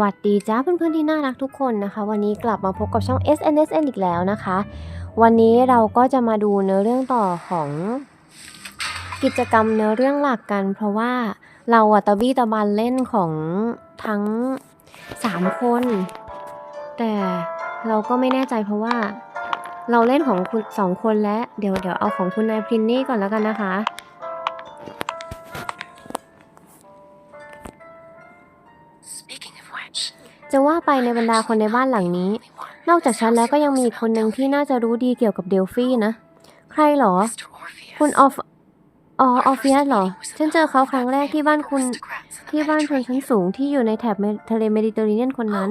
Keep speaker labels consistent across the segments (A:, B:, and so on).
A: วัสดีจ้าเพื่อนๆที่น่ารักทุกคนนะคะ วันนี้กลับมาพบกับช่อง SNSN อีกแล้วนะคะ วันนี้เราก็จะมาดูเนื้อเรื่องต่อของกิจกรรมเนื้อเรื่องหลักกัน เพราะว่าเราอะตะบี้ตะบันเล่นของทั้ง 3 คน แต่เราก็ไม่แน่ใจเพราะว่าเราเล่นของคุณสองคนแล้วเดี๋ยวเดี๋ยวเอาของคุณนายพรินนี่ก่อนแล้วกันนะคะ จะว่าไปในบรรดาคนในบ้านหลังนี้ นอกจากฉันแล้วก็ยังมีอีกคนหนึ่งที่น่าจะรู้ดีเกี่ยวกับเดลฟี่นะ ใครหรอ คุณออฟออออฟเฟียสเหรอ ฉันเจอเขาครั้งแรกที่บ้านคุณที่บ้านชนชั้นสูงที่อยู่ในแถบทะเลเมดิเตอร์เรเนียนคนนั้น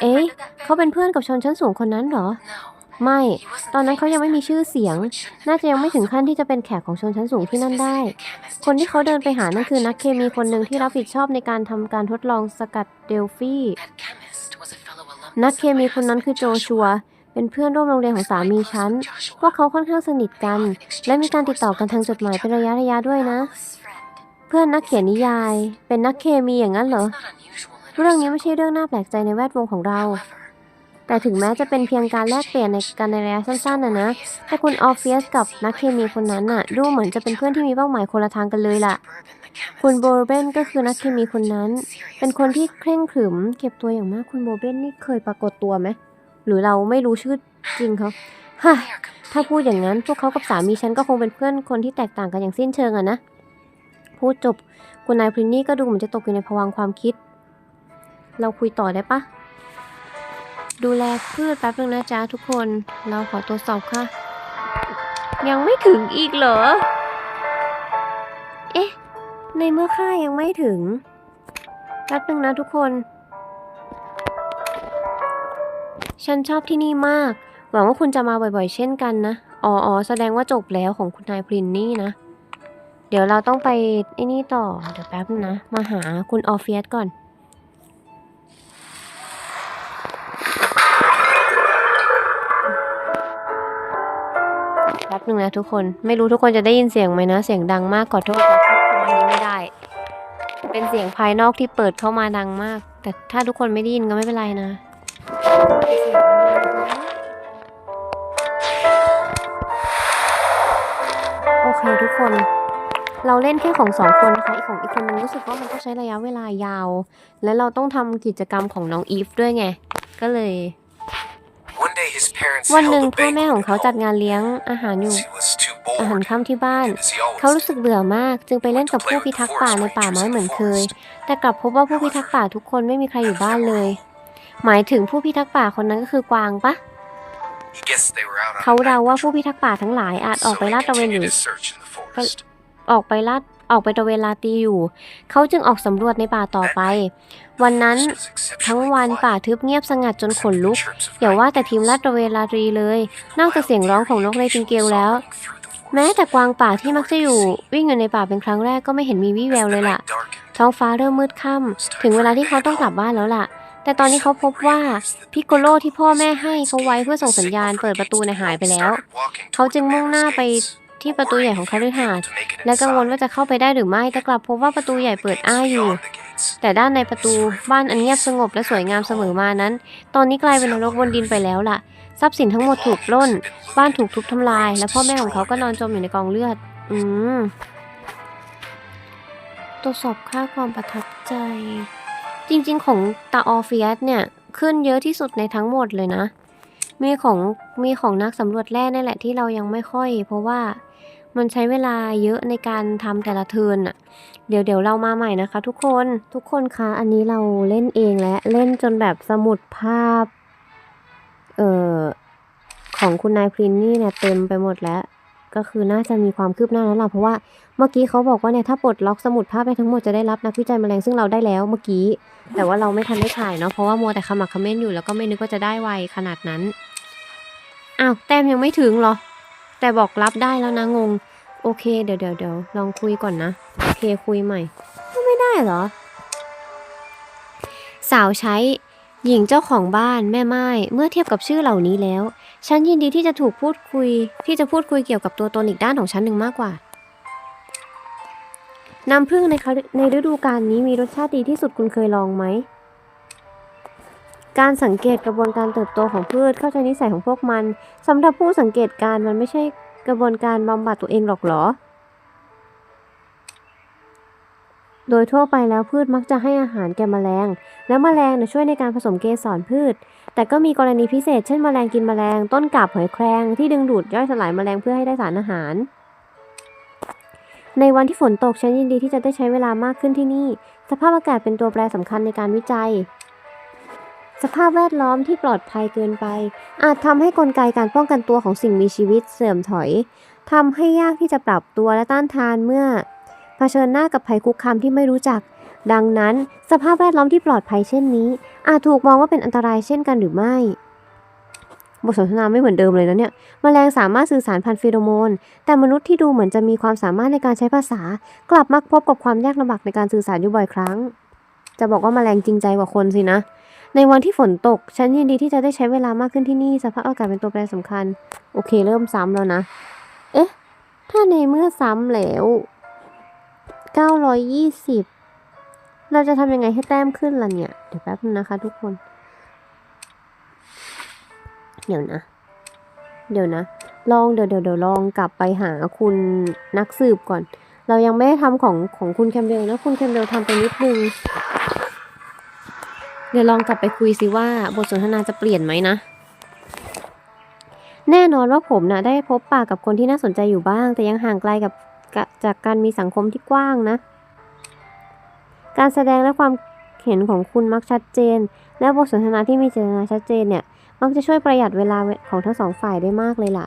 A: เอ๊ะเขาเป็นเพื่อนกับชนชั้นสูงคนนั้นเหรอ ไม่ ตอนนั้นเขายังไม่มีชื่อเสียง น่าจะยังไม่ถึงขั้นที่จะเป็นแขกของชนชั้นสูงที่นั่นได้ คนที่เขาเดินไปหานั่นคือนักเคมีคนหนึ่งที่รับผิดชอบในการทำการทดลองสกัดเดลฟี่ นักเคมีคนนั้นคือโจชัว เป็นเพื่อนร่วมโรงเรียนของสามีฉัน พวกเขาค่อนข้างสนิทกัน และมีการติดต่อกันทางจดหมายเป็นระยะระยะด้วยนะ เพื่อนนักเขียนนิยาย เป็นนักเคมีอย่างนั้นเหรอ เรื่องนี้ไม่ใช่เรื่องน่าแปลกใจในแวดวงของเรา แต่ถึงแม้จะเป็นเพียงการแลกเปลี่ยนในการในระยะสั้นๆนะนะแต่คุณออฟเฟียสกับนักเคมีคนนั้นน่ะดูเหมือนจะเป็นเพื่อนที่มีเป้าหมายคนละทางกันเลยล่ะ คุณโบเบนก็คือนักเคมีคนนั้น เป็นคนที่เคร่งขรึมเก็บตัวอย่างมากคุณโบเบนนี่เคยปรากฏตัวไหมหรือเราไม่รู้ชื่อจริงเขาฮ่าถ้าพูดอย่างนั้นพวกเขากับสามีฉันก็คงเป็นเพื่อนคนที่แตกต่างกันอย่างสิ้นเชิงอะนะพูดจบคุณนายพรินนี่ก็ดูเหมือนจะตกอยู่ในภวังค์ความคิด เราคุยต่อได้ปะ ดูแลพืชแป๊บนึงนะจ๊ะทุกคน เราขอตรวจสอบค่ะ ยังไม่ถึงอีกเหรอ เอ๊ะ ในเมื่อค่ายังไม่ถึง แป๊บนึงนะทุกคน ฉันชอบที่นี่มาก หวังว่าคุณจะมาบ่อยๆ เช่นกันนะ อ๋อออแสดงว่าจบแล้วของคุณนายพรินนี่นะ เดี๋ยวเราต้องไปไอ้นี่ต่อ เดี๋ยวแป๊บนึงนะมาหาคุณออฟเฟียสก่อน หนึ่งนะทุกคน ไม่รู้ทุกคนจะได้ยินเสียงไหมนะ เสียงดังมากขอโทษนะควบคุมอันนี้ไม่ได้ เป็นเสียงภายนอกที่เปิดเข้ามาดังมาก แต่ถ้าทุกคนไม่ได้ยินก็ไม่เป็นไรนะโอเคทุกคน เราเล่นแค่ของสองคนนะคะอีกของอีกคนนึงรู้สึกว่ามันก็ใช้ระยะเวลายาว และเราต้องทำกิจกรรมของน้องอีฟด้วยไง ก็เลย วันหนึ่ง
B: held a
A: พ่อแม่
B: banquet
A: ของเขา
B: at
A: จัด
B: home.
A: งานเลี้ยงอาหารอยู่
B: He was too
A: อาหาร
B: bored,
A: ค่ำที่บ้าน
B: and as he always
A: เขารู้สึกเบื่อมากจึงไปเล่นกับผู้พิทักษ์ป่าในป่าไม้เหมือนเคย แต่กลับพบว่าผู้พิทักษ์ป่าทุกคนไม่มีใครอยู่บ้านเลย หมายถึงผู้พิทักษ์ป่าคนนั้นก็คือกวางปะ
B: he guessed they were out on
A: เขา
B: a
A: เดา
B: banquet,
A: ว่าผู้พิทักษ์ป่าทั้งหลายอาจออกไป
B: so he
A: ลาดตระเวนอยู่
B: continued his search in the forest.
A: ออกไปลาดออกไปตระเวนลาตรีอยู่ เขาจึงออกสำรวจในป่าต่อไป วันนั้นทั้งวันป่าทึบเงียบสงัดจนขนลุก อย่าว่าแต่ทีมลาดตระเวนลาตรีเลย นอกจากเสียงร้องของนกในติงเกลแล้ว แม้แต่กวางป่าที่มักจะอยู่ วิ่งอยู่ในป่าเป็นครั้งแรกก็ไม่เห็นมีวี่แววเลยล่ะ ท้องฟ้าเริ่มมืดค่ำถึงเวลาที่เขาต้องกลับบ้านแล้วล่ะ แต่ตอนนี้เขาพบว่าพิกโกโลที่พ่อแม่ให้เขาไว้เพื่อส่งสัญญาณเปิดประตูในหายไปแล้ว เขาจึงมุ่งหน้าไป ที่ประตูใหญ่ของคฤหาสน์และกังวลว่าจะเข้าไปได้หรือไม่แต่กลับพบว่าประตูใหญ่เปิดอ้าอยู่ แต่ด้านในประตูบ้านอันเงียบสงบและสวยงามเสมอมานั้น ตอนนี้กลายเป็นนรกบนดินไปแล้วล่ะ ทรัพย์สินทั้งหมดถูกล้น บ้านถูกทุบทำลาย และพ่อแม่ของเขาก็นอนจมอยู่ในกองเลือด อืมตรวจสอบค่าความประทับใจ จริง ๆ ของตาออฟเฟียสเนี่ยขึ้นเยอะที่สุดในทั้งหมดเลยนะ มีของมีของนักสำรวจแร่นี่แหละที่เรายังไม่ค่อย เพราะว่า มันใช้เวลาเยอะในการทำแต่ละเทิร์นอะเดี๋ยวเดี๋ยวเรามาใหม่นะคะ ทุกคนทุกคนคะอันนี้เราเล่นเองและเล่นจนแบบสมุดภาพ เอ่อของคุณนายพรินนี่เนี่ยเต็มไปหมดแล้ว ก็คือน่าจะมีความคืบหน้าแล้วล่ะเพราะว่าเมื่อกี้เขาบอกว่าเนี่ยถ้าปลดล็อกสมุดภาพไปทั้งหมดจะได้รับนักวิจัยแมลงซึ่งเราได้แล้วเมื่อกี้ แต่ว่าเราไม่ทันได้ถ่ายเนาะเพราะว่ามัวแต่ขมักขม้นอยู่แล้วก็ไม่นึกว่าจะได้ไวขนาดนั้นอ้าวแต้มยังไม่ถึงเหรอ แต่บอกรับได้แล้วนะงง โอเค เดี๋ยวเดี๋ยวเดี๋ยวลองคุยก่อนนะ โอเคคุยใหม่ก็ไม่ได้เหรอ สาวใช้ หญิงเจ้าของบ้านแม่ไม้เมื่อเทียบกับชื่อเหล่านี้แล้ว ฉันยินดีที่จะถูกพูดคุย ที่จะพูดคุยเกี่ยวกับตัวตนอีกด้านของฉันหนึ่งมากกว่าน้ำผึ้งในคฤในฤดูกาลนี้มีรสชาติดีที่สุดคุณเคยลองไหม การสังเกตกระบวนการเติบโตของพืชเข้าใจนิสัยของพวกมันสำหรับผู้สังเกตการมันไม่ใช่กระบวนการบำบัดตัวเองหรอกหรอ โดยทั่วไปแล้วพืชมักจะให้อาหารแก่แมลง แล้วแมลงน่ะช่วยในการผสมเกสรพืช แต่ก็มีกรณีพิเศษ เช่นแมลงกินแมลงต้นกาบหอยแครงที่ดึงดูดย่อยสลายแมลงเพื่อให้ได้สารอาหาร ในวันที่ฝนตกฉันยินดีที่จะได้ใช้เวลามากขึ้นที่นี่ สภาพอากาศเป็นตัวแปรสำคัญในการวิจัย สภาพแวดล้อมที่ปลอดภัยเกินไป อาจทำให้กลไกการป้องกันตัวของสิ่งมีชีวิตเสื่อมถอยทำให้ยากที่จะปรับตัวและต้านทานเมื่อเผชิญหน้ากับภัยคุกคามที่ไม่รู้จัก ดังนั้น สภาพแวดล้อมที่ปลอดภัยเช่นนี้ อาจถูกมองว่าเป็นอันตรายเช่นกันหรือไม่ บทสนทนาไม่เหมือนเดิมเลยนะเนี่ยแมลงสามารถสื่อสารผ่านฟีโรโมน แต่มนุษย์ที่ดูเหมือนจะมีความสามารถในการใช้ภาษา กลับมักพบกับความยากลำบากในการสื่อสารอยู่บ่อยครั้ง จะบอกว่าแมลงจริงใจกว่าคนสินะ ในวันที่ฝนตก ฉันยินดีที่จะได้ใช้เวลามากขึ้นที่นี่ สภาพอากาศเป็นตัวแปรสำคัญ โอเค เริ่มซ้ำแล้วนะ เอ๊ะ ถ้าในเมื่อซ้ำแล้ว 920 เราจะทำยังไงให้แต้มขึ้นล่ะเนี่ย เดี๋ยวแป๊บนึงนะคะทุกคน เดี๋ยวนะ เดี๋ยวนะ ลองเดี๋ยวเดี๋ยวเดี๋ยวลองกลับไปหาคุณนักสืบก่อน เรายังไม่ได้ทำของของคุณแคมเบลนะ คุณแคมเบลทำไปนิดนึง เดี๋ยวลองกลับไปคุยสิว่าบทสนทนาจะเปลี่ยนไหมนะ แน่นอนว่าผมนะได้พบปะกับคนที่น่าสนใจอยู่บ้าง แต่ยังห่างไกลกับจากการมีสังคมที่กว้างนะ การแสดงและความเห็นของคุณมักชัดเจน และบทสนทนาที่มีเจตนาชัดเจนเนี่ย มักจะช่วยประหยัดเวลาของทั้งสองฝ่ายได้มากเลยล่ะ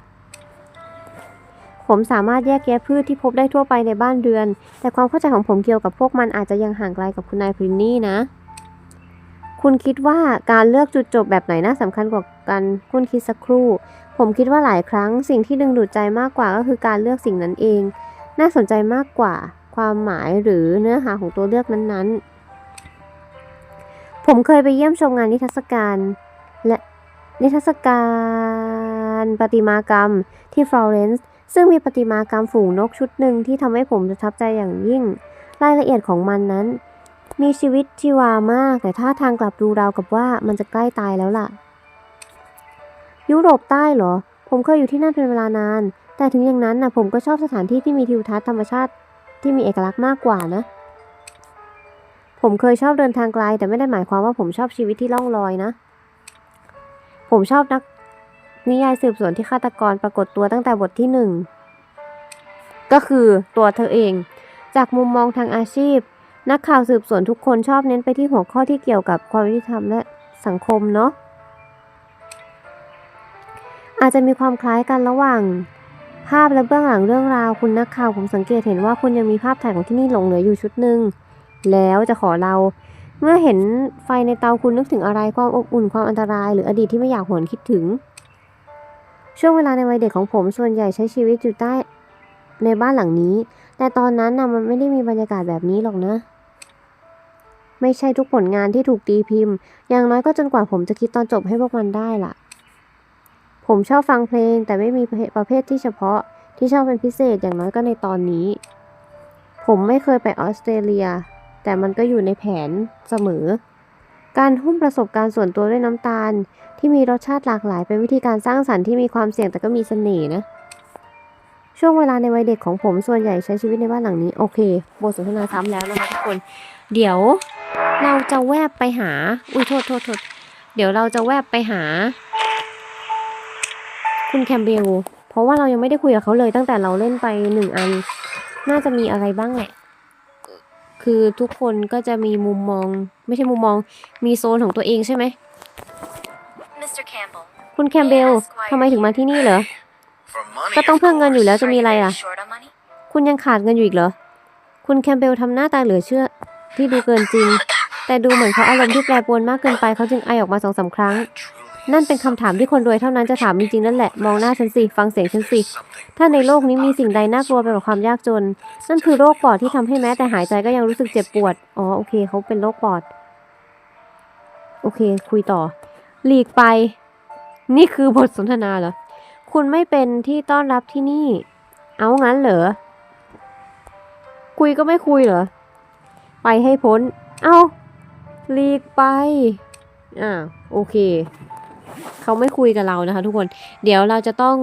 A: ผมสามารถแยกแยะพืชที่พบได้ทั่วไปในบ้านเรือน แต่ความเข้าใจของผมเกี่ยวกับพวกมันอาจจะยังห่างไกลกับคุณนายพรินนี่นะ คุณคิดว่าการเลือกจุดจบแบบไหนน่าสำคัญกว่ากันคุณคิดสักครู่ ผมคิดว่าหลายครั้งสิ่งที่ดึงดูดใจมากกว่าก็คือการเลือกสิ่งนั้นเอง น่าสนใจมากกว่า ความหมายหรือเนื้อหาของตัวเลือกนั้นๆ ผมเคยไปเยี่ยมชมงานนิทรรศการและนิทรรศการประติมากรรมที่ฟลอเรนซ์ซึ่งมีประติมากรรมฝูงนกชุดหนึ่งที่ทำให้ผมประทับใจอย่างยิ่ง รายละเอียดของมันนั้น มีชีวิตชีวามาก แต่ท่าทางกลับดูราวกับว่ามันจะใกล้ตายแล้วล่ะ ยุโรปใต้เหรอ ผมเคยอยู่ที่นั่นเป็นเวลานาน แต่ถึงอย่างนั้นนะผมก็ชอบสถานที่ที่มีทิวทัศน์ธรรมชาติที่มีเอกลักษณ์มากกว่านะ ผมเคยชอบเดินทางไกล แต่ไม่ได้หมายความว่าผมชอบชีวิตที่ล่องลอยนะ ผมชอบนักนิยายสืบสวนที่ฆาตกรปรากฏตัวตั้งแต่บทที่หนึ่งก็คือตัวเธอเอง จากมุมมองทางอาชีพ นักข่าวสืบสวนทุกคนชอบเน้นไปที่หัวข้อที่เกี่ยวกับความยุติธรรมและสังคมเนาะอาจจะมีความคล้ายกันระหว่าง ภาพและเบื้องหลังเรื่องราวคุณนักข่าวผมสังเกตเห็นว่าคุณยังมีภาพถ่ายของที่นี่หลงเหลืออยู่ชุดหนึ่งแล้วจะขอเรา เมื่อเห็นไฟในเตาคุณนึกถึงอะไรความอบอุ่นความอันตราย หรืออดีตที่ไม่อยากหวนคิดถึง ช่วงเวลาในวัยเด็กของผมส่วนใหญ่ใช้ชีวิตอยู่ใต้ในบ้านหลังนี้ แต่ตอนนั้นนะมันไม่ได้มีบรรยากาศแบบนี้หรอกนะ ไม่ใช่ทุกผลงานที่ถูกตีพิมพ์ อย่างน้อยก็จนกว่าผมจะคิดตอนจบให้พวกมันได้ล่ะ ผมชอบฟังเพลง แต่ไม่มีประเภทที่เฉพาะที่ชอบเป็นพิเศษอย่างน้อยก็ในตอนนี้ ผมไม่เคยไปออสเตรเลีย แต่มันก็อยู่ในแผนเสมอ การหุ้มประสบการณ์ส่วนตัวด้วยน้ำตาล ที่มีรสชาติหลากหลาย เป็นวิธีการสร้างสรรค์ที่มีความเสี่ยงแต่ก็มีเสน่ห์นะช่วงเวลาในวัยเด็กของผมส่วนใหญ่ใช้ชีวิตในบ้านหลังนี้ โอเค บทสนทนาซ้ำแล้วนะคะทุกคน เดี๋ยว เราจะแวบไปหา อุ้ยโทษโทษโทษเดี๋ยวเราจะแวบไปหา คุณแคมเบลเพราะว่าเรายังไม่ได้คุยกับเขาเลยตั้งแต่เราเล่นไปหนึ่งอัน น่าจะมีอะไรบ้างแหละ คือทุกคนก็จะมีมุมมอง ไม่ใช่มุมมอง มีโซนของตัวเองใช่ไหม
C: Mr. Campbell,
A: คุณแคมเบลทำไมถึงมาที่นี่เหรอ
B: For money,
A: ก็ต้อง
B: of
A: เพื่อเงินอยู่แล้ว
B: course.
A: จะมีอะไรอะ
C: short on money?
A: คุณยังขาดเงินอยู่อีกเหรอ คุณแคมเบลทำหน้าตาเหลือเชื่อที่ดูเกินจริง แต่ดูเหมือนเขาอารมณ์ที่แปรปรวนมากเกินไปเขาจึงไอออกมาสองสามครั้ง นั่นเป็นคำถามที่คนรวยเท่านั้นจะถามจริงๆนั่นแหละมองหน้าฉันสิฟังเสียงฉันสิถ้าในโลกนี้มีสิ่งใดน่ากลัวไปกว่าความยากจน นั่นคือโรคปอดที่ทำให้แม้แต่หายใจก็ยังรู้สึกเจ็บปวดอ๋อโอเคเขาเป็นโรคปอด โอเค คุยต่อ หลีกไป นี่คือบทสนทนาเหรอคุณไม่เป็นที่ต้อนรับที่นี่ เอางั้นเหรอคุยก็ไม่คุยเหรอไปให้พ้น เอา หลีกไป อ่า โอเค เขาไม่คุยกับเรานะคะทุกคน เดี๋ยวเราจะต้อง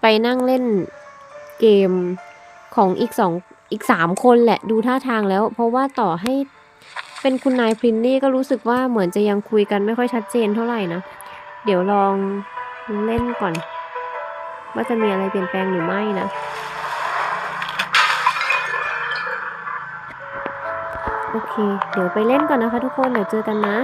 A: ไปนั่งเล่นเกมของอีกสองอีกสามคนแหละดูท่าทางแล้ว เพราะว่าต่อให้เป็นคุณนายพรินนี่ก็รู้สึกว่าเหมือนจะยังคุยกันไม่ค่อยชัดเจนเท่าไหร่นะ เดี๋ยวลองเล่นก่อน ว่าจะมีอะไรเปลี่ยนแปลงหรือไม่นะ โอเค เดี๋ยวไปเล่นก่อนนะคะทุกคน เดี๋ยวเจอกันนะ